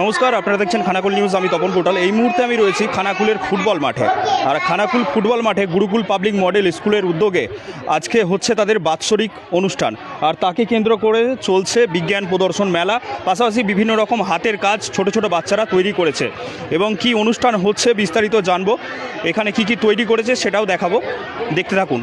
নমস্কার, আপনারা দেখছেন খানাকুল নিউজ, আমি তপন কোটাল। এই মুহূর্তে আমি রয়েছি খানাকুলের ফুটবল মাঠে। আর খানাকুল ফুটবল মাঠে গুরুকুল পাবলিক মডেল স্কুলের উদ্যোগে আজকে হচ্ছে তাদের বাৎসরিক অনুষ্ঠান। আর তাকে কেন্দ্র করে চলছে বিজ্ঞান প্রদর্শন মেলা। পাশাপাশি বিভিন্ন রকম হাতের কাজ ছোট ছোট বাচ্চারা তৈরি করেছে। এবং কি অনুষ্ঠান হচ্ছে বিস্তারিত জানব। এখানে কি কি তৈরি করেছে সেটাও দেখাবো। দেখতে থাকুন।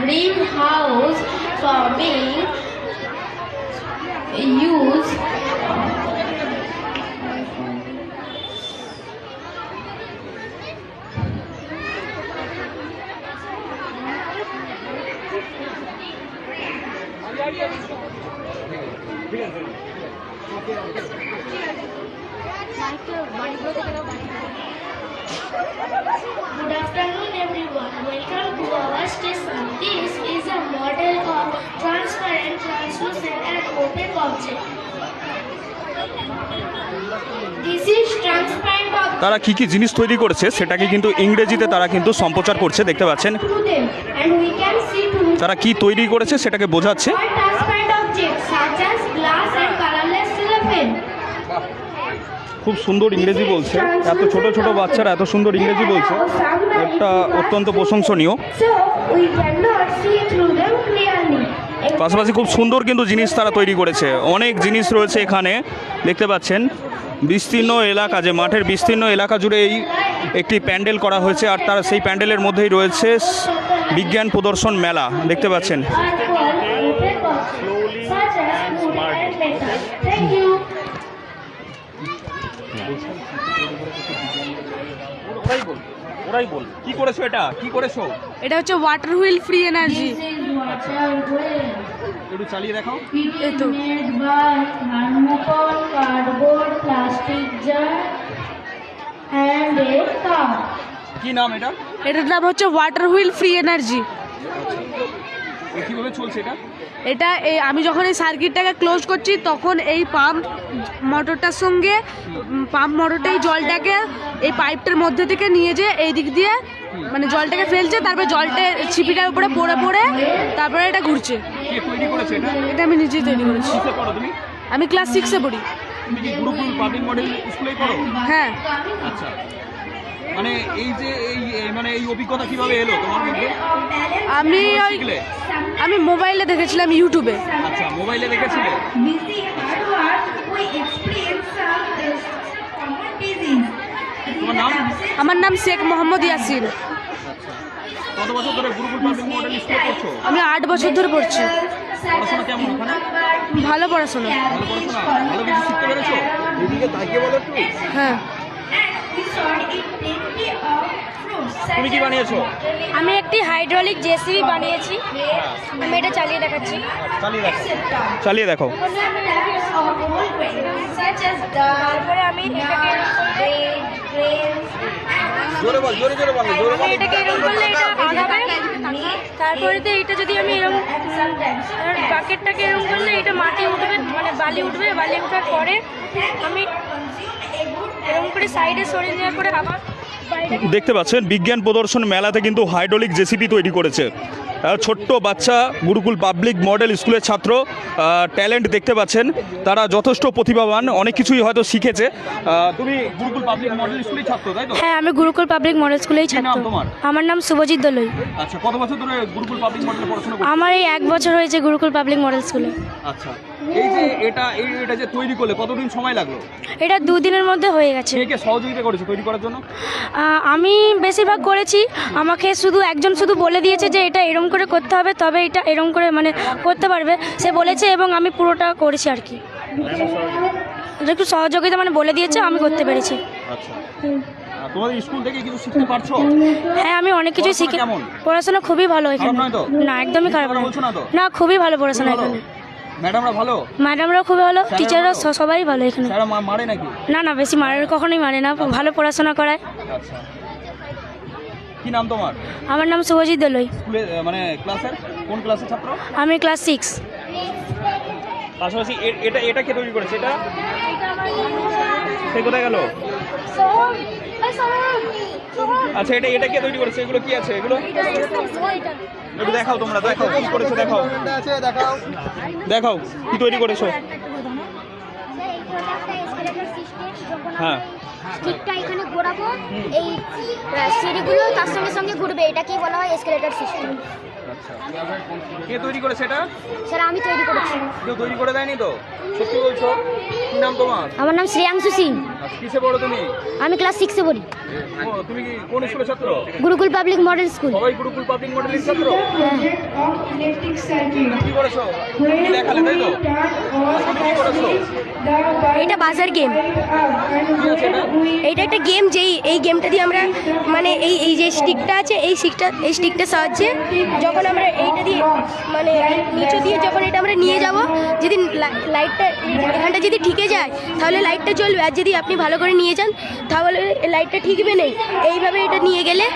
greenhouse farming use তারা কি কি জিনিস তৈরি করেছে সেটাকে কিন্তু ইংরেজিতে তারা কিন্তু সম্প্রচার করছে, দেখতে পাচ্ছেন। তারা কি তৈরি করেছে সেটাকে বোঝাচ্ছে. খুব সুন্দর ইংরেজি বলছে। এত ছোট ছোট বাচ্চারা এত সুন্দর ইংরেজি বলছে। একটা অত্যন্ত প্রশংসনীয়. পাশাপাশি খুব সুন্দর কিন্তু জিনিস তারা তৈরি করেছে। অনেক জিনিস রয়েছে এখানে, দেখতে পাচ্ছেন। বিস্তীর্ণ এলাকা যে মাঠের বিস্তীর্ণ এলাকা জুড়ে এই একটি প্যান্ডেল করা হয়েছে আর তার সেই প্যান্ডেলের মধ্যেই রয়েছে বিজ্ঞান প্রদর্শন মেলা। দেখতে পাচ্ছেন. ওরাই বল কি করেছ এটা? কি করেছ? এটা হচ্ছে ওয়াটার হুইল ফ্রি এনার্জি একটু চালিয়ে দেখাও। a cup. কি নাম এটা? এটার নাম হচ্ছে ওয়াটার হুইল ফ্রি এনার্জি কীভাবে চলছে এটা? এটা এই আমি যখন এই সার্কিটটাকে ক্লোজ করছি তখন এই পাম্প মোটরটার সঙ্গে পাম্প মোটরটা এই জলটাকে এই পাইপটার মধ্যে থেকে নিয়ে যে এই দিক দিয়ে মানে জলটাকে ফেলছে তারপরে জলটা ছিপিটার উপরে পড়ে পড়ে তারপরে এটা ঘুরছে। কে তৈরি করেছে এটা? এটা আমি নিজেই তৈরি করেছি। আমি ক্লাস সিক্সে পড়ি। হ্যাঁ। আচ্ছা। মানে এই যে এই মানে এই অভিজ্ঞতা কীভাবে এলো তোমার মধ্যে? আমি ওই আমি মোবাইলে দেখেছিলাম ইউটিউবে আচ্ছা মোবাইলে দেখেছিলে? তোমার নাম? আমার নাম শেখ মোহাম্মদ ইয়াসিন। কত বছর ধরে গুরুকুল পাবলিক মডেল স্কুলে পড়ছো? আমি আট বছর ধরে পড়ছি। পড়াশোনা কেমন ওখানে? ভালো পড়াশোনা। ভালো পড়াশোনা? ভালো কিছু শিখতে পেরেছ? এদিকে তাকিয়ে বলো একটু। হ্যাঁ। তুমি কি বানিয়েছো? আমি একটি হাইড্রোলিক জেসিবি বানিয়েছি। আমি এটা চালিয়ে দেখাচ্ছি। চালিয়ে দেখো চালিয়ে দেখো তারপরে আমি এটাকে bread, grains, জোরে বল জোরে জোরে বল জোরে আমি এটাকে এরকম করলে এটা আগাবে। তারপরে তো এটা যদি আমি এরকম বাকেটটাকে এরকম করলে এটা মাটি উঠবে মানে বালি উঠবে। বালি ওঠার পরে আমি এরকম করে সাইডে সরিয়ে নেওয়ার পরে আবার দেখতে পাচ্ছেন বিজ্ঞান প্রদর্শন মেলাতে কিন্তু হাইড্রোলিক জেসিপি তৈরি করেছে। ছোট্ট বাচ্চা গুরুকুল পাবলিক মডেল স্কুলের ছাত্র ট্যালেন্ট দেখতে পাচ্ছেন। তারা যথেষ্ট প্রতিভাবান অনেক কিছুই হয়তো শিখেছে। তুমি গুরুকুল পাবলিক মডেল স্কুলের ছাত্র তাই তো? হ্যাঁ আমি গুরুকুল পাবলিক মডেল স্কুলেই ছাত্র। আমার নাম শুভজিৎ দলই। আচ্ছা কত বছর ধরে গুরুকুল পাবলিক মডেলে পড়াশোনা করছ? আমার এই এক বছর হয়েছে গুরুকুল পাবলিক মডেল স্কুলে। আচ্ছা এই যে এটা এই এটা যে তৈরি করলে কতদিন সময় লাগল? এটা দুদিনের মধ্যে হয়ে গেছে। কে কে সহযোগিতা করেছে তৈরি করার জন্য? আমি বেশিরভাগ করেছি। আমাকে শুধু একজন শুধু বলে দিয়েছে যে এটা এরম করে করতে হবে তবে এটা এরম করে মানে করতে পারবে। সে বলেছে এবং আমি পুরোটা করেছি আর কি। একটু সহযোগিতা মানে বলে দিয়েছে আমি করতে পেরেছি। আচ্ছা। তোমাদের স্কুল থেকে কিছু শিখতে পারছ? হ্যাঁ আমি অনেক কিছু শিখে পড়াশোনা খুবই ভালো এখানে। না একদমই খারাপ না না খুবই ভালো পড়াশোনা এখানে। ম্যাডামরা ভালো? খুবই ভালো টিচাররা সবাই ভালো এখানে। না না বেশি মারে কখনোই মারে না ভালো পড়াশোনা করায়। আচ্ছা। কি নাম তোমার? আমার নাম শুভজিৎ দলই। স্কুলে মানে ক্লাসের কোন ক্লাসের ছাত্র? আমি ক্লাস সিক্স। পাশাপাশি এ- এটা এটা কে তৈরি করেছে? এটা? সে কোথায় গেল? আচ্ছা এটা এটা কে তৈরি করেছে? এগুলো কি আছে? এগুলো? একটু দেখাও তোমরা দেখাও কি করেছ দেখাও। দেখাও কি তৈরি করেছ? হ্যাঁ। স্টিকটা এখানে ঘোরাবো। এই সিঁড়িগুলো তার সঙ্গে সঙ্গে ঘুরবে এটাকেই বলা হয় এসকেলেটর সিস্টেম আচ্ছা কে তৈরি করেছে এটা স্যার আমি তৈরি করেছি। কেউ তৈরি করে দেয়নি তো? সত্যি বলছো? কি নাম তোমার? আমার নাম শ্রেয়াংশু সিং। আচ্ছা, কিসে পড়ো তুমি? আমি ক্লাস সিক্সে পড়ি। তুমি কি কোন স্কুলের ছাত্র? গুরুকুল পাবলিক মডেল স্কুল সবাই গুরুকুল পাবলিক মডেলের ছাত্র? কি করেছ? কি দেখালে তাই তো? কি করেছ? এটা বাজার গেম এটা একটা গেম যেই এই গেমটা দিয়ে আমরা মানে এই এই যে স্টিকটা আছে এই স্টিকটা এই স্টিকটার সাহায্যে যখন আমরা এইটা দিয়ে মানে নিচু দিয়ে যখন এটা আমরা নিয়ে যাব যদি লাইটটা এখানটা যদি ঠিকে যায় তাহলে লাইটটা চলবে। আর যদি আপনি ভালো করে নিয়ে যান তাহলে লাইটটা ঠিকবে নেই। এইভাবে এটা নিয়ে গেলে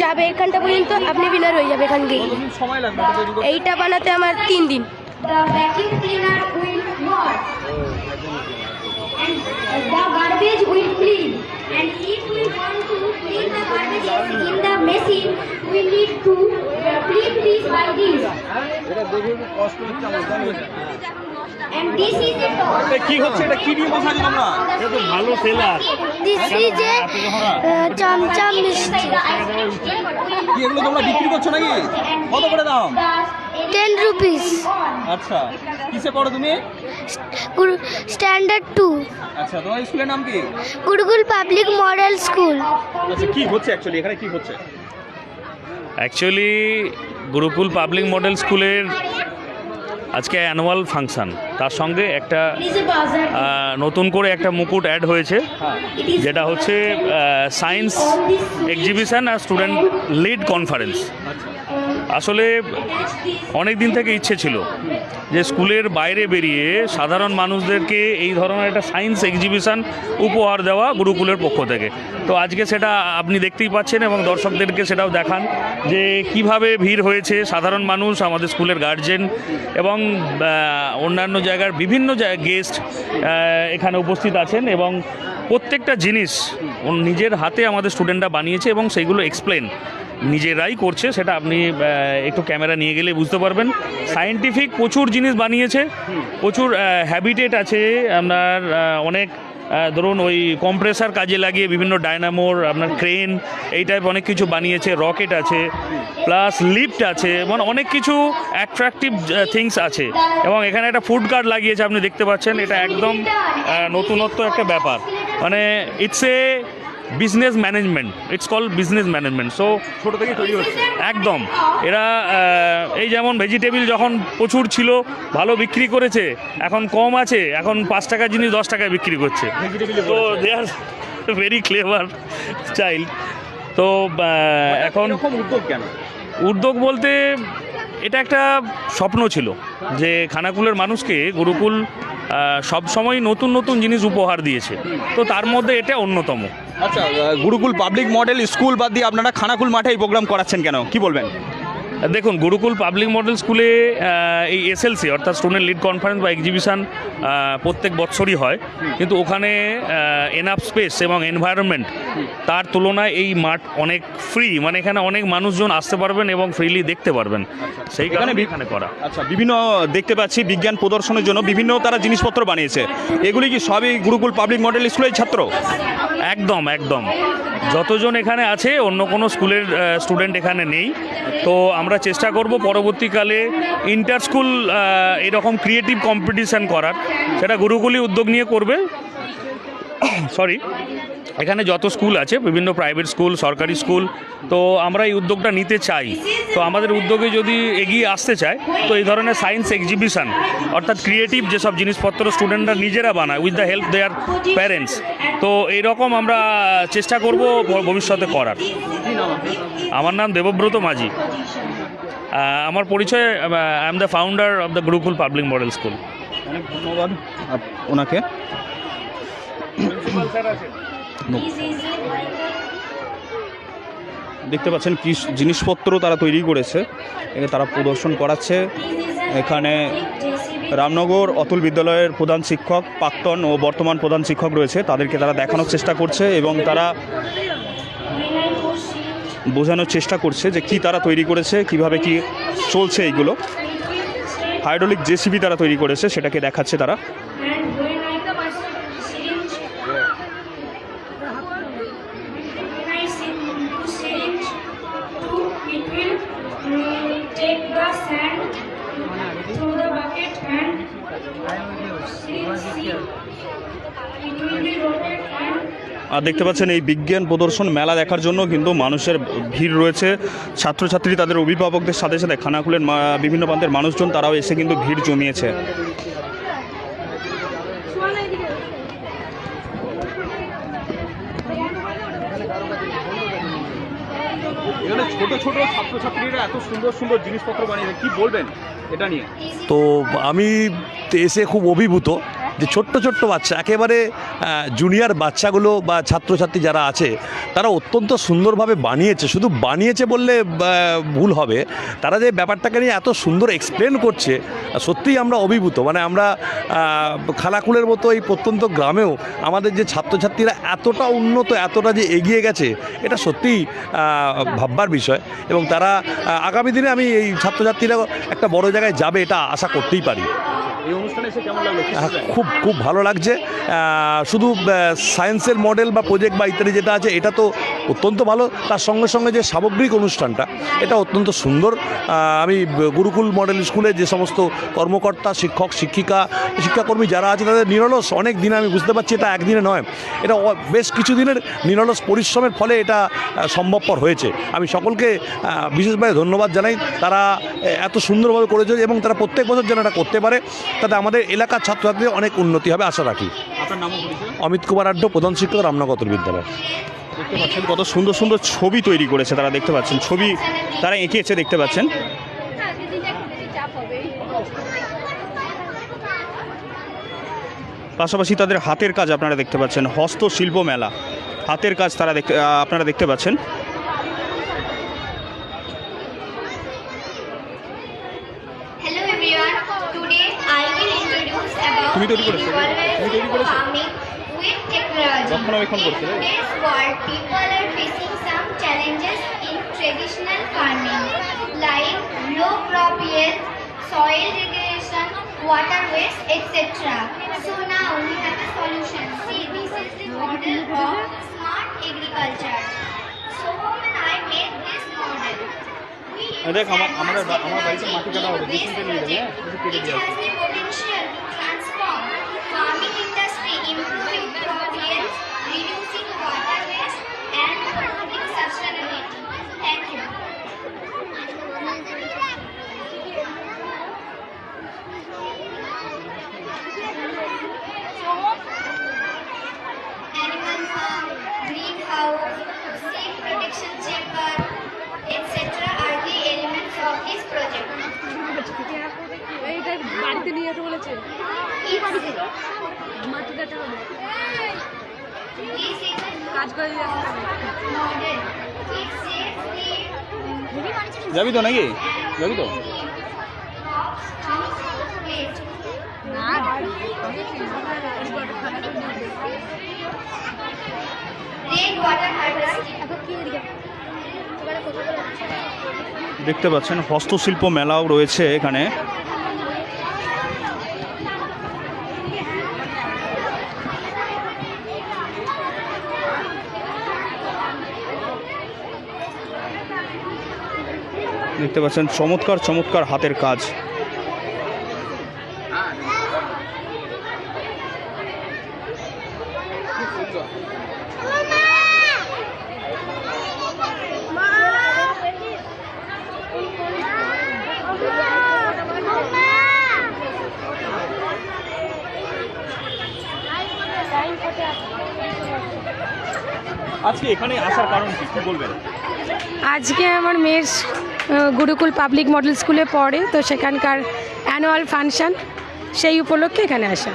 যাবে এখানটা পর্যন্ত আপনি বিনার হয়ে যাবে এখান করতে? এইটা বানাতে আমার তিন দিন। The vacuum cleaner will work. And the garbage will clean. And if we want to clean the garbage in the machine, we need to clean this by this. And this is the এটা কি হচ্ছে এটা কি দিয়ে বসাচ্ছ তোমরা this is এ চমচম মিষ্টি কি এগুলো তোমরা বিক্রি করছ নাকি কত করে দাম টেন রুপিস আচ্ছা কিসে পড়ো তুমি? স্ট্যান্ডার্ড টু আচ্ছা তোমার স্কুলের নাম কি? গুরুকুল পাবলিক মডেল স্কুল আচ্ছা কি হচ্ছে অ্যাকচুয়ালি এখানে কি হচ্ছে? অ্যাকচুয়ালি গুরুকুল পাবলিক মডেল স্কুলের আজকে অ্যানুয়াল ফাংশন তার সঙ্গে একটা নতুন করে একটা মুকুট অ্যাড হয়েছে যেটা হচ্ছে সায়েন্স এক্সিবিশন আর স্টুডেন্ট লিড কনফারেন্স আসলে অনেক দিন থেকে ইচ্ছে ছিল যে স্কুলের বাইরে বেরিয়ে সাধারণ মানুষদেরকে এই ধরনের একটা সায়েন্স এক্সিবিশন উপহার দেওয়া গুরুকুলের পক্ষ থেকে। তো আজকে সেটা আপনি দেখতেই পাচ্ছেন এবং দর্শকদেরকে সেটাও দেখান যে কীভাবে ভিড় হয়েছে সাধারণ মানুষ, আমাদের স্কুলের গার্জেন এবং অন্যান্য জায়গার বিভিন্ন গেস্ট এখানে উপস্থিত আছেন এবং প্রত্যেকটা জিনিস নিজের হাতে আমাদের স্টুডেন্টরা বানিয়েছে এবং সেইগুলো এক্সপ্লেন নিজেরাই করছে, সেটা আপনি একটু ক্যামেরা নিয়ে গেলে বুঝতে পারবেন। সায়েন্টিফিক প্রচুর জিনিস বানিয়েছে, প্রচুর হ্যাবিটেট আছে, আপনার অনেক ধরুন ওই কম্প্রেসার কাজে লাগিয়ে বিভিন্ন ডায়নামোর আপনার ক্রেন এই টাইপ অনেক কিছু বানিয়েছে রকেট আছে প্লাস লিফট আছে মানে অনেক কিছু অ্যাট্রাকটিভ থিংস আছে। এবং এখানে একটা ফুড কার্ট লাগিয়েছে, আপনি দেখতে পাচ্ছেন, এটা একদম নতুনত্ব একটা ব্যাপার। মানে it's a business management it's call business management so ছোট থেকে তৈরি হচ্ছে। একদম। এরা এই যেমন ভেজিটেবিল যখন প্রচুর ছিল ভালো বিক্রি করেছে এখন কম আছে এখন পাঁচ টাকার জিনিস দশ টাকায় বিক্রি করছে। তো they are very clever child তো এখন উদ্যোগ কেন? উদ্যোগ বলতে এটা একটা স্বপ্ন ছিল যে খানাকুলের মানুষকে গুরুকুল সব সময় নতুন নতুন জিনিস উপহার দিয়েছে। তো তার মধ্যে এটা অন্যতম। আচ্ছা গুরুকুল পাবলিক মডেল স্কুল বাদ দিয়ে আপনারা খানাকুল মাঠে এই প্রোগ্রাম করাচ্ছেন কেন? কি বলবেন? দেখুন গুরুকুল পাবলিক মডেল স্কুলে এই এসএলসি অর্থাৎ স্টুডেন্ট লিড কনফারেন্স বা এক্সিবিশান প্রত্যেক বছরই হয়। কিন্তু ওখানে এনাফ স্পেস এবং এনভায়রনমেন্ট তার তুলনায় এই মাঠ অনেক ফ্রি মানে এখানে অনেক মানুষজন আসতে পারবেন এবং ফ্রিলি দেখতে পারবেন। সেই কারণে এখানে করা। আচ্ছা বিভিন্ন দেখতে পাচ্ছি বিজ্ঞান প্রদর্শনের জন্য বিভিন্ন তারা জিনিসপত্র বানিয়েছে। এগুলি কি সবই গুরুকুল পাবলিক মডেল স্কুলের ছাত্র? একদম একদম। যতজন এখানে আছে অন্য কোনো স্কুলের স্টুডেন্ট এখানে নেই। তো আমরা চেষ্টা করব পরবর্তীকালে ইন্টার স্কুল এরকম ক্রিয়েটিভ কম্পিটিশান করার। সেটা গুরুকুলি উদ্যোগ নিয়ে করবে। সরি এখানে যত স্কুল আছে বিভিন্ন প্রাইভেট স্কুল সরকারি স্কুল তো আমরা এই উদ্যোগটা নিতে চাই। তো আমাদের উদ্যোগে যদি এগিয়ে আসতে চায় তো এই ধরনের সায়েন্স এক্সিবিশন অর্থাৎ ক্রিয়েটিভ যেসব জিনিসপত্র স্টুডেন্টরা নিজেরা বানায় with the help their parents তো এইরকম আমরা চেষ্টা করব ভবিষ্যতে করার। আমার নাম দেবব্রত মাঝি। আমার পরিচয় I am the founder of the Gurukul public model school অনেক ধন্যবাদ ওনাকে। দেখতে পাচ্ছেন কি জিনিসপত্র তারা তৈরি করেছে। তারা প্রদর্শন করাচ্ছে। এখানে রামনগর অতুল বিদ্যালয়ের প্রধান শিক্ষক প্রাক্তন ও বর্তমান প্রধান শিক্ষক রয়েছে। তাদেরকে তারা দেখানোর চেষ্টা করছে এবং তারা বোঝানোর চেষ্টা করছে যে কি তারা তৈরি করেছে কীভাবে কি চলছে এইগুলো। হাইড্রোলিক জেসিবি তারা তৈরি করেছে সেটাকে দেখাচ্ছে তারা And when I the syringe, when I say syringe, to it will mm, take the sand through the bucket and syringe C. It will be rotated and আর দেখতে পাচ্ছেন এই বিজ্ঞান প্রদর্শন মেলা দেখার জন্য কিন্তু মানুষের ভিড় রয়েছে। ছাত্রছাত্রী তাদের অভিভাবকদের সাথে সাথে খানাকুলের মা- বিভিন্ন প্রান্তের মানুষজন তারাও এসে কিন্তু ভিড় জমিয়েছে। এখানে ছোট ছোট ছাত্রছাত্রীরা এত সুন্দর সুন্দর জিনিসপত্র বানিয়েছে। কি বলবেন এটা নিয়ে? তো আমি এসে খুব অভিভূত। যে ছোট্ট ছোট্ট বাচ্চা একেবারে জুনিয়র বাচ্চাগুলো বা ছাত্রছাত্রী যারা আছে তারা অত্যন্ত সুন্দরভাবে বানিয়েছে। শুধু বানিয়েছে বললে ভুল হবে। তারা যে ব্যাপারটাকে নিয়ে এত সুন্দর এক্সপ্লেন করছে সত্যিই আমরা অভিভূত। মানে আমরা খালাকুলের মতো এই প্রত্যন্ত গ্রামেও আমাদের যে ছাত্রছাত্রীরা এতটা উন্নত এতটা যে এগিয়ে গেছে এটা সত্যিই ভাববার বিষয়। এবং তারা আগামী দিনে আমি এই ছাত্রছাত্রীরা একটা বড় জায়গায় যাবে এটা আশা করতেই পারি। এই অনুষ্ঠানে এসে কেমন লাগল? আহ, খুব খুব ভালো লাগছে। শুধু সায়েন্সের মডেল বা প্রজেক্ট বা ইত্যাদি যেটা আছে, এটা তো অত্যন্ত ভালো। তার সঙ্গে সঙ্গে যে সামগ্রিক অনুষ্ঠানটা, এটা অত্যন্ত সুন্দর। আমি গুরুকুল মডেল স্কুলে যে সমস্ত কর্মকর্তা, শিক্ষক, শিক্ষিকা, শিক্ষাকর্মী যারা আছে, তাদের নিরলস অনেক দিনে আমি বুঝতে পারছি এটা একদিনে নয়। এটা বেশ কিছু দিনের নিরলস পরিশ্রমের ফলে এটা সম্ভবপর হয়েছে। আমি সকলকে বিশেষভাবে ধন্যবাদ জানাই। তারা এত সুন্দরভাবে করেছে এবং তারা প্রত্যেক বছর যেন এটা করতে পারে। তাতে আমাদের এলাকার ছাত্রছাত্রীদের অনেক উন্নতি হবে আশা রাখি। অমিত কুমার আড্ড প্রধান শিক্ষক রামনগর বিদ্যালয়। দেখতে পাচ্ছেন কত সুন্দর সুন্দর ছবি তৈরি করেছে তারা দেখতে পাচ্ছেন। ছবি তারা এঁকেছে দেখতে পাচ্ছেন। পাশাপাশি তাদের হাতের কাজ আপনারা দেখতে পাচ্ছেন হস্তশিল্প মেলা। হাতের কাজ তারা দেখতে আপনারা দেখতে পাচ্ছেন Hello everyone. Today I will introduce about তুমি তৈরি করেছ? তুমি তৈরি involvement করেছ? farming with technology. রক্ষণাবেক্ষণ In করছিলে? today's world, people are facing some challenges in traditional farming, like low crop yield, soil degradation, water waste, etc. So now we have a solution. See, this is the model of smart agriculture. So when I made this model, we এই দেখ, আমার- আমার- advanced আমার বাড়িতে মাটি কাটা হবে, technology দেখি into নিয়ে this যাবে, হ্যাঁ? project, একটু কেটে which দিয়ে improving crop yields, reducing water waste, and promoting sustainability. Thank you. Animal farm, greenhouse, seed protection chamber, etc. are the elements of this project. এইটা বাড়িতে নিয়ে যেতে বলেছে কি বাড়িতে যাবি তো নাকি? যাবি তো? দেখতে পাচ্ছেন হস্তশিল্প মেলাও রয়েছে এখানে। দেখতে পাচ্ছেন চমৎকার চমৎকার হাতের কাজ। আজকে এখানে আসার কারণ কি? বলবেন? আজকে আমার মেয়ের গুরুকুল পাবলিক মডেল স্কুলে পড়ে তো সেখানকার অ্যানুয়াল ফাংশন সেই উপলক্ষে এখানে আসা।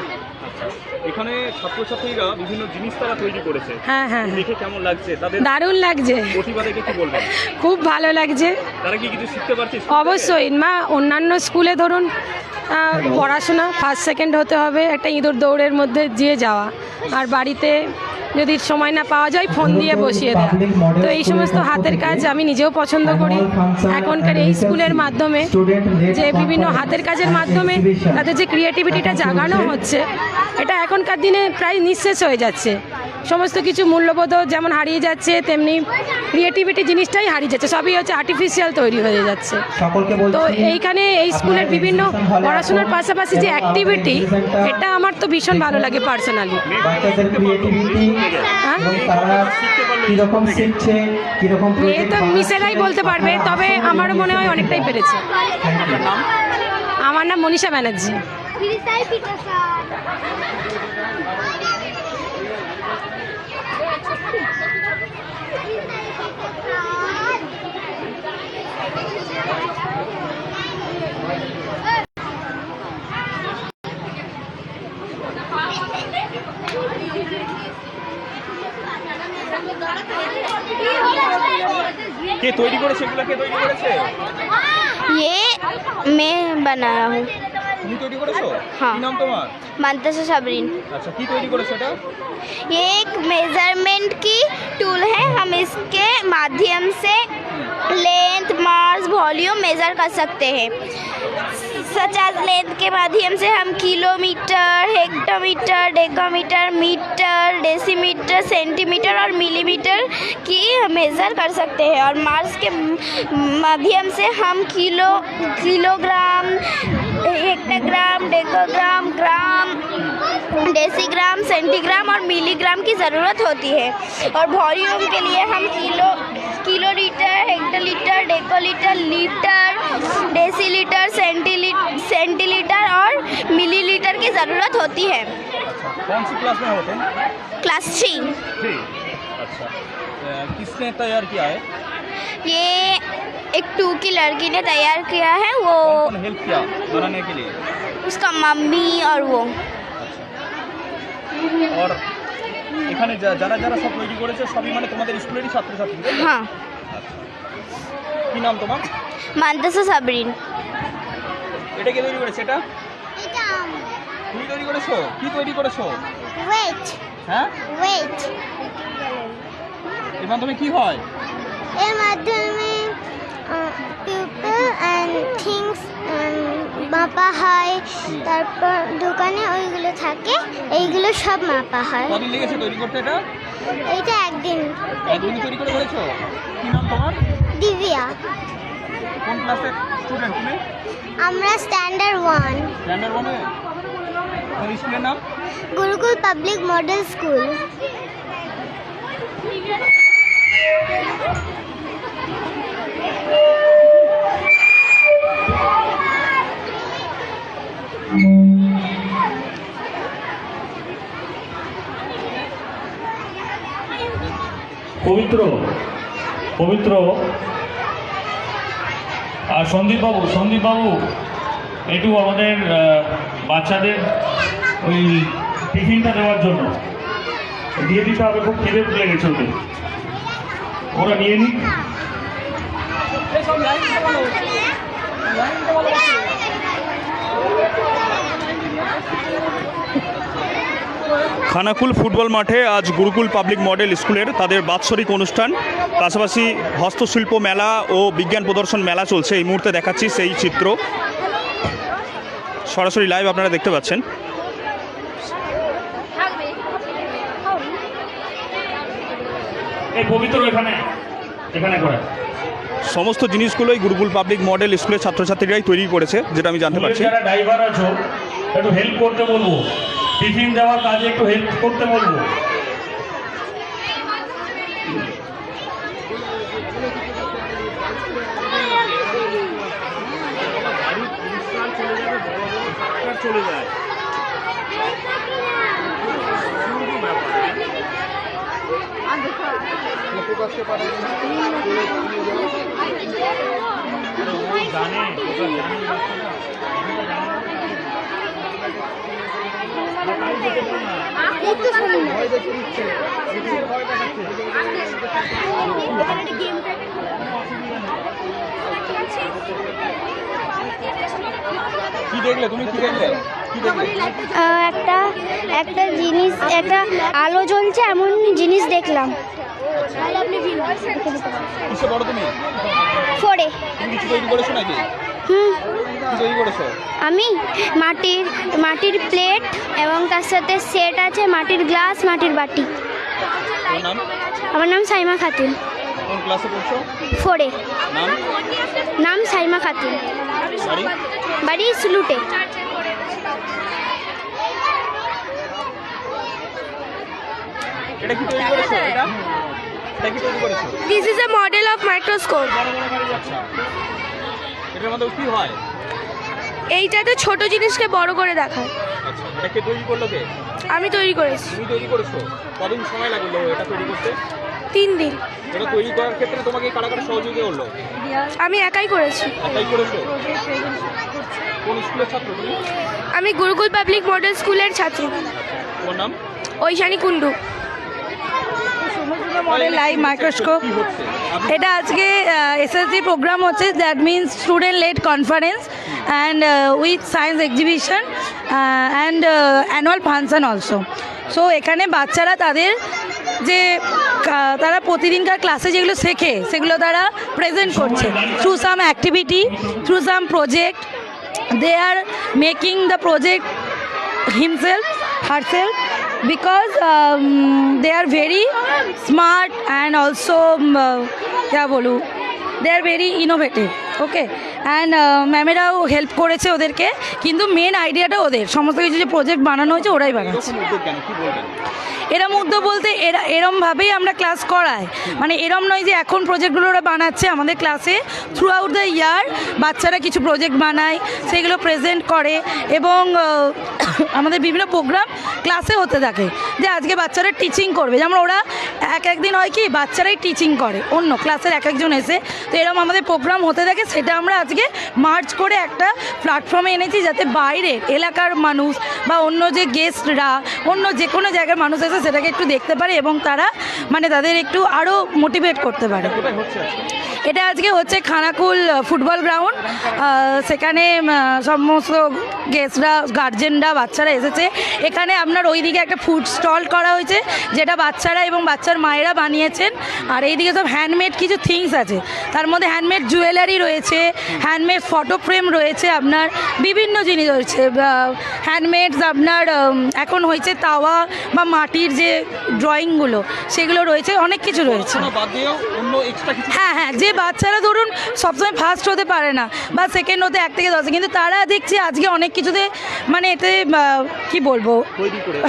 এখানে ছাত্রছাত্রীরা বিভিন্ন জিনিস তারা তৈরি করেছে। হ্যাঁ হ্যাঁ হ্যাঁ। দেখে কেমন লাগছে? তাদের দারুণ লাগছে। কি বলবেন? খুব ভালো লাগছে। তারা কি কিছু শিখতে পারছে অবশ্যই মা অন্যান্য স্কুলে ধরুন পড়াশোনা ফার্স্ট সেকেন্ড হতে হবে একটা ইঁদুর দৌড়ের মধ্যে দিয়ে যাওয়া। আর বাড়িতে যদি সময় না পাওয়া যায়, ফোন দিয়ে বসিয়ে দেয়। তো এই সমস্ত হাতের কাজ আমি নিজেও পছন্দ করি। এখনকার এই স্কুলের মাধ্যমে যে বিভিন্ন হাতের কাজের মাধ্যমে তাদের যে ক্রিয়েটিভিটিটা জাগানো হচ্ছে, এটা এখনকার দিনে প্রায় নিঃশেষ হয়ে যাচ্ছে। সমস্ত কিছু মূল্যবোধ যেমন হারিয়ে যাচ্ছে তেমনি ক্রিয়েটিভিটি জিনিসটাই হারিয়ে যাচ্ছে। সবই হচ্ছে আর্টিফিশিয়াল তৈরি হয়ে যাচ্ছে। তো এইখানে এই স্কুলের বিভিন্ন পড়াশোনার পাশাপাশি যে অ্যাক্টিভিটি এটা আমার তো ভীষণ ভালো লাগে পার্সোনালি হ্যাঁ? এ তো মিসেরাই বলতে পারবে তবে আমারও মনে হয় অনেকটাই পেরেছে। আমার নাম মনীষা ব্যানার্জি। কে তৈরি করেছে এগুলো কে তৈরি করেছে ये मैं बनाया हूँ তুমি তৈরি করেছো হ্যাঁ। কি নাম তোমার मानता से सबरीन আচ্ছা কি তৈরি করেছো এটা ये एक मेजरमेंट की टूल है हम इसके माध्यम से लेंथ मार्स वॉल्यूम मेजर कर सकते हैं। सच एज लेंथ के माध्यम से हम kilometre, hectometre, decametre, metre, decimetre, centimetre और मिलीमीटर की मेज़र कर सकते हैं। और मार्स के माध्यम से हम kilo, kilogram, hectogram, decagram, gram, decigram, centigram और मिलीग्राम की ज़रूरत होती है। और वॉल्यूम के लिए हम kilo kilo Litre hectolitre decalitre litre decilitre सेंटीली centilitre और मिलीलीटर की ज़रूरत होती है कौन सी क्लास में हो तुम क्लास थ्री थ्री अच्छा अ, किसने तैयार किया है ये एक टू की लड़की ने तैयार किया है वो कौन कौन हेल्प किया बनाने के लिए उसका मम्मी और वो আর এখানে যা- যারা যারা সব তৈরি করেছে সবই মানে তোমাদের স্কুলেরই ছাত্রছাত্রী তাই তো? हाँ কি নাম তোমার? সাবরিন। এটা কে তৈরি করেছে এটা? এটা তুমি তৈরি করেছ? কি তৈরি করেছ? ওয়েট হ্যাঁ? ওয়েট এর মাধ্যমে কি হয়? এর মাধ্যমে পিপল অ্যান্ড থিংস মাপা হয়। তারপর দোকানে ওইগুলো থাকে। এইগুলো সব মাপা হয়। কতদিন লেগেছে তৈরি করতে এটা? একদিন। একদিন তৈরি করে করেছ? কি নাম তোমার? দিব্যা। কোন ক্লাসের স্টুডেন্ট তুমি? আমরা স্ট্যান্ডার্ড ওয়ান স্ট্যান্ডার্ড ওয়ানে স্কুলের নাম? গুরুকুল পাবলিক মডেল স্কুল পবিত্র। পবিত্র। আর সন্দীপবাবু সন্দীপবাবু একটু আমাদের বাচ্চাদের ওই টিফিনটা দেওয়ার জন্য। দিয়ে দিতে হবে, খুব খিদে লেগেছে ওদের। ওরা নিয়ে নিক। খানাকুল ফুটবল মাঠে আজ গুরুকুল পাবলিক মডেল স্কুলের তাদের বাৎসরিক অনুষ্ঠান। পাশাপাশি হস্তশিল্প মেলা ও বিজ্ঞান প্রদর্শন মেলা চলছে। এই মুহূর্তে দেখাচ্ছি সেই চিত্র। সরাসরি লাইভ আপনারা দেখতে পাচ্ছেন। সমস্ত জিনিসগুলোই গুরুকুল পাবলিক মডেল স্কুলের ছাত্রছাত্রীরাই তৈরি করেছে যেটা আমি জানতে পারছি। যারা ড্রাইভার আছো একটু হেল্প করতে বলব। টিফিন দেওয়ার কাজে একটু হেল্প করতে বলব। চলে যায় জানে। কি দেখলে? তুমি কি দেখলে? আহ, একটা একটা জিনিস একটা আলো জ্বলছে এমন জিনিস দেখলাম। ফোরে। হুম। আমি মাটির মাটির প্লেট এবং তার সাথে সেট আছে মাটির গ্লাস মাটির বাটি। আমার নাম সাইমা খাতুন। কোন ক্লাসে পড়ছো? ফোরে নাম? নাম সাইমা খাতুন। বাড়ি? সুলুটে। এটা কি তৈরি করেছ এটা? এটা কি তৈরি করেছ? This is a model of microscope এটার মধ্যে কি হয়? এইটাতে ছোট জিনিসকে বড় করে দেখায়। আচ্ছা এটা কে তৈরি করল কে? আমি তৈরি করেছি। তুমি তৈরি করেছ? কদিন সময় লাগল এটা তৈরি করতে? তিন দিন। এটা তৈরি করার ক্ষেত্রে তোমাকে কারা কারা সহযোগিতা করল আমি একাই করেছি। একাই করেছ? কোন স্কুলের ছাত্র তুমি? আমি গুরুকুল পাবলিক মডেল স্কুলের ছাত্র। তোমার নাম? Aishani Kundu model live microscope. এটা আজকে এসএসসি প্রোগ্রাম হচ্ছে that means student led conference and with science exhibition and annual function also. So এখানে বাচ্চারা তাদের যে তারা প্রতিদিনকার ক্লাসে যেগুলো শেখে সেগুলো তারা প্রেজেন্ট করছে through some activity through some project they are making the project himself herself because um, they are very smart and also um, yeah bolu they are very innovative okay and ম্যামেরাও help করেছে ওদেরকে, কিন্তু main আইডিয়াটা ওদের। সমস্ত কিছু যে project বানানো হয়েছে ওরাই বানাচ্ছে। এরম উদ্যোগ বলতে এরা এরমভাবেই আমরা ক্লাস করাই। মানে এরম নয় যে এখন প্রজেক্টগুলো ওরা বানাচ্ছে আমাদের ক্লাসে থ্রু আউট দ্য ইয়ার বাচ্চারা কিছু প্রজেক্ট বানায়, সেগুলো প্রেজেন্ট করে এবং আমাদের বিভিন্ন প্রোগ্রাম ক্লাসে হতে থাকে। যে আজকে বাচ্চারা টিচিং করবে। যেমন ওরা এক একদিন হয় কি, বাচ্চারাই টিচিং করে। অন্য ক্লাসের এক একজন এসে। তো এরকম আমাদের প্রোগ্রাম হতে থাকে, সেটা আমরা আজকে মার্চ করে একটা প্ল্যাটফর্মে এনেছি যাতে বাইরের এলাকার মানুষ বা অন্য যে গেস্টরা অন্য যে কোনো জায়গার মানুষ এসে সেটাকে একটু দেখতে পারে এবং তারা মানে তাদের একটু আরও মোটিভেট করতে পারে। এটা আজকে হচ্ছে খানাকুল ফুটবল গ্রাউন্ড সেখানে সমস্ত গেস্টরা গার্জেনরা বাচ্চারা এসেছে। এখানে আপনার ওইদিকে একটা ফুড স্টল করা হয়েছে, যেটা বাচ্চারা এবং বাচ্চার মায়েরা বানিয়েছেন। আর এইদিকে সব হ্যান্ডমেড কিছু থিংস আছে। তার মধ্যে হ্যান্ডমেড জুয়েলারি রয়েছে হ্যান্ডমেড ফটো ফ্রেম রয়েছে আপনার, বিভিন্ন জিনিস রয়েছে। হ্যান্ডমেডস আপনার এখন হয়েছে তাওয়া বা মাটির যে ড্রয়িংগুলো সেগুলো রয়েছে অনেক কিছু রয়েছে। হ্যাঁ হ্যাঁ যে বাচ্চারা ধরুন সবসময় ফার্স্ট হতে পারে না বা সেকেন্ড হতে এক থেকে দশে কিন্তু তারা দেখছি আজকে অনেক কিছুতে মানে এতে কি বলব?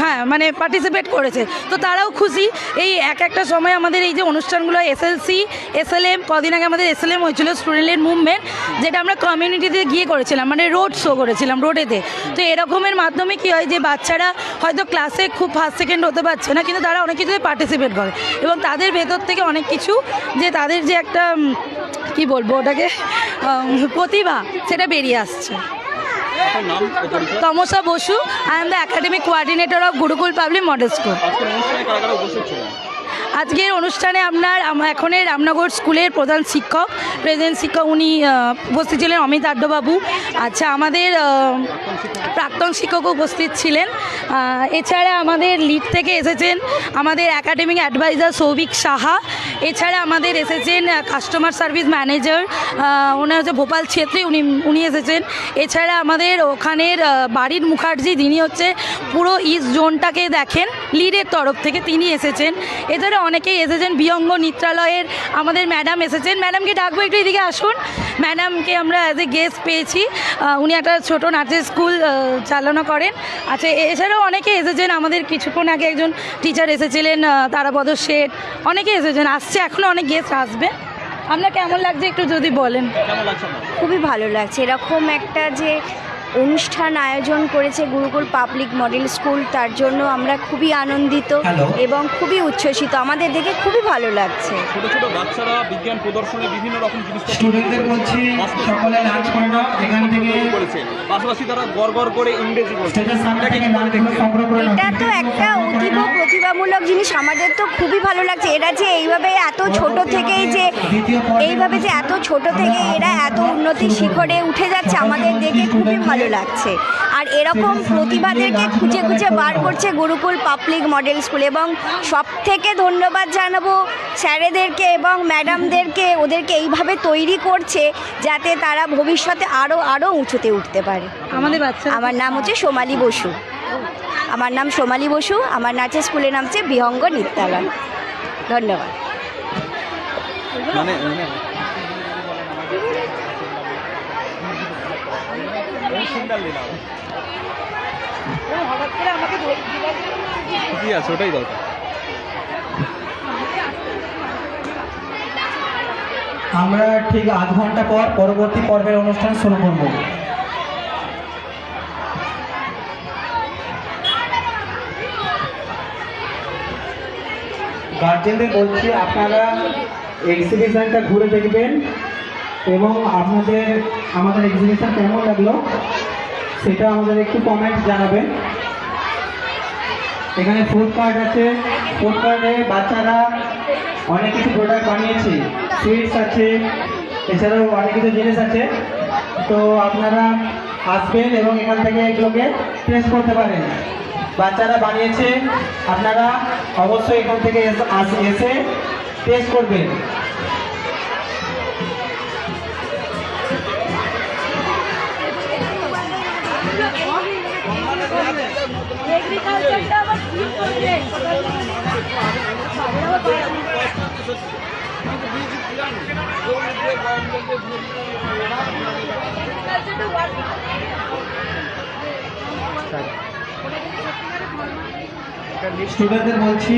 হ্যাঁ মানে পার্টিসিপেট করেছে। তো তারাও খুশি। এই এক একটা সময় আমাদের এই যে অনুষ্ঠানগুলো এসএলসি এসএলএম কদিন আগে আমাদের এসএলএম হয়েছিল স্টুডেন্টের মুভমেন্ট যেটা আমরা কমিউনিটিতে গিয়ে করেছিলাম মানে রোড শো করেছিলাম রোডেতে তো। এরকমের মাধ্যমে কি হয় যে বাচ্চারা হয়তো ক্লাসে খুব ফার্স্ট সেকেন্ড হতে পারছে না, কিন্তু তারা অনেক কিছুতে পার্টিসিপেট করে। এবং তাদের ভেতর থেকে অনেক কিছু যে তাদের যে একটা কি বলব ওটাকে প্রতিভা, সেটা বেরিয়ে আসছে। Tamasa Basu I am the academic coordinator of Gurukul public model school আজকের অনুষ্ঠানে আপনার এখনের রামনগর স্কুলের প্রধান শিক্ষক প্রেজেন্ট শিক্ষক উনি উপস্থিত ছিলেন অমিত আড্ডবাবু। আচ্ছা আমাদের প্রাক্তন শিক্ষকও উপস্থিত ছিলেন। এছাড়া আমাদের লিড থেকে এসেছেন আমাদের একাডেমিক অ্যাডভাইজার সৌভিক সাহা। এছাড়া আমাদের এসেছেন কাস্টমার সার্ভিস ম্যানেজার ওনার হচ্ছে ভোপাল ছেত্রী, উনি উনি এসেছেন। এছাড়া আমাদের ওখানের বাড়ির মুখার্জি, যিনি হচ্ছে পুরো ইস্ট জোনটাকে দেখেন, লিডের তরফ থেকে তিনি এসেছেন। এছাড়া অনেকেই এসেছেন বিয়ঙ্গ নিত্রালয়ের, আমাদের ম্যাডাম এসেছেন। ম্যাডামকে ডাকবো একটু এদিকে আসুন। ম্যাডামকে আমরা অ্যাজ এ গেস্ট পেয়েছি। উনি একটা ছোট নাচের স্কুল চালনা করেন। আচ্ছা এ- এছাড়াও অনেকে এসেছেন। আমাদের কিছুক্ষণ আগে একজন টিচার এসেছিলেন তারাপদ শেঠ। অনেকে এসেছেন। আসছে এখনও অনেক গেস্ট আসবে। আপনার কেমন লাগছে একটু যদি বলেন? কেমন লাগছে আপনার? খুবই ভালো লাগছে। এরকম একটা যে অনুষ্ঠান আয়োজন করেছে গুরুকুল পাবলিক মডেল স্কুল। তার জন্য আমরা খুবই আনন্দিত এবং খুবই উচ্ছ্বসিত। আমাদের দেখে খুবই ভালো লাগছে। ছোট ছোট বাচ্চারা বিজ্ঞান প্রদর্শনে বিভিন্ন রকম জিনিস স্টুডেন্টদের বলছি সকলে লাঞ্চ করে নাও এখান থেকে করেছে। পাশাপাশি তারা গড় গড় করে ইংরেজি বলছে। স্টেজের সামনে এটাকে থেকে কি লাঞ্চ দেখছেন? সংগ্রহ করে নাও। এটা তো একটা অতীব প্রতিভামূলক জিনিস। আমাদের তো খুবই ভালো লাগছে। এরা যে এইভাবে এত ছোট থেকেই যে এইভাবে যে এত ছোট থেকে এরা এত উন্নতির শিখরে উঠে যাচ্ছে আমাদের দেখে খুবই ভালো লাগছে। আর এরকম প্রতিভাদেরকে খুঁজে খুঁজে বার করছে গুরুকুল পাবলিক মডেল স্কুল এবং সব থেকে ধন্যবাদ জানাব স্যারেদেরকে এবং ম্যাডামদেরকে ওদেরকে এইভাবে তৈরি করছে যাতে তারা ভবিষ্যতে আরও আরও উঁচুতে উঠতে পারে। আমাদের বাচ্চা আমার নাম হচ্ছে সোমালি বসু। আমার নাম সোমালি বসু আমার নাচের স্কুলের নাম হচ্ছে বিহঙ্গ নিত্যালয়। ধন্যবাদ মানে মানে কি আছে? ওটাই দরকার। আমরা ঠিক আধ ঘণ্টা পর পরবর্তী পর্বের অনুষ্ঠান শুরু করব। গার্জেনদের বলছি আপনারা এক্সিবিশনটা ঘুরে দেখবেন এবং আপনাদের আমাদের এক্সিবিশন কেমন লাগল? সেটা আমাদের একটু কমেন্ট জানাবেন। এখানে ফুড কার্ট আছে। ফুড কার্টে বাচ্চারা অনেক কিছু প্রোডাক্ট বানিয়েছে। সুইটস আছে, এছাড়াও অনেক কিছু জিনিস আছে। তো আপনারা আসবেন এবং এখান থেকে এগুলোকে টেস্ট করতে পারেন। বাচ্চারা বানিয়েছে, আপনারা অবশ্যই এখান থেকে এস- টেস্ট করবেন। স্টুডেন্টদের বলছি,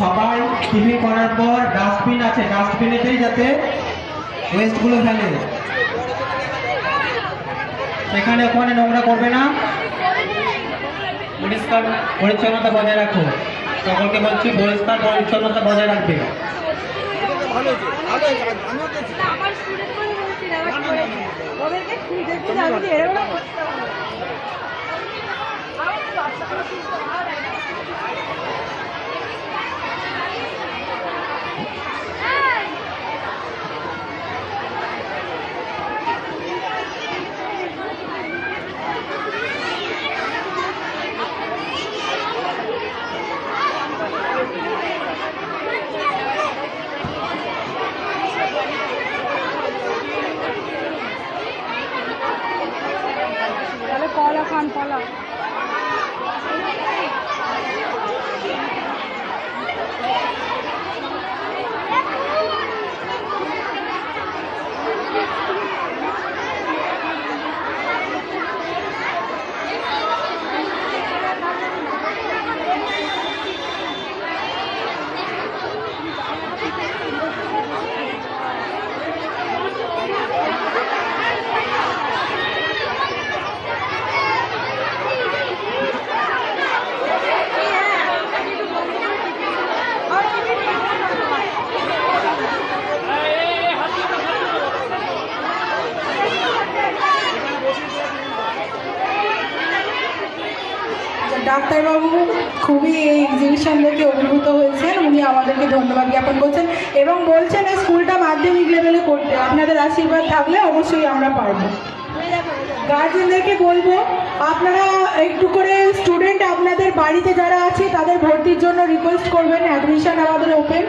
সবাই টিফিন করার পর ডাস্টবিন আছে ডাস্টবিনেতেই যাতে ওয়েস্টগুলো ফেলে। সেখানে ওখানে নোংরা করবে না। পরিষ্কার পরিচ্ছন্নতা বজায় রাখো। সকলকে বলছি পরিষ্কার পরিচ্ছন্নতা বজায় রাখবে। কলা খান কলা ধন্যবাদ জ্ঞাপন করছেন এবং বলছেন এই স্কুলটা মাধ্যমিক লেভেলে করতে। আপনাদের আশীর্বাদ থাকলে অবশ্যই আমরা পারব। গার্জেনদেরকে বলব, আপনারা একটু করে স্টুডেন্ট আপনাদের বাড়িতে যারা আছে, তাদের ভর্তির জন্য রিকোয়েস্ট করবেন অ্যাডমিশন আমাদের ওপেন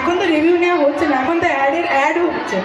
এখন তো রিভিউ নেওয়া হচ্ছে না, এখন তো অ্যাডের অ্যাড হচ্ছে।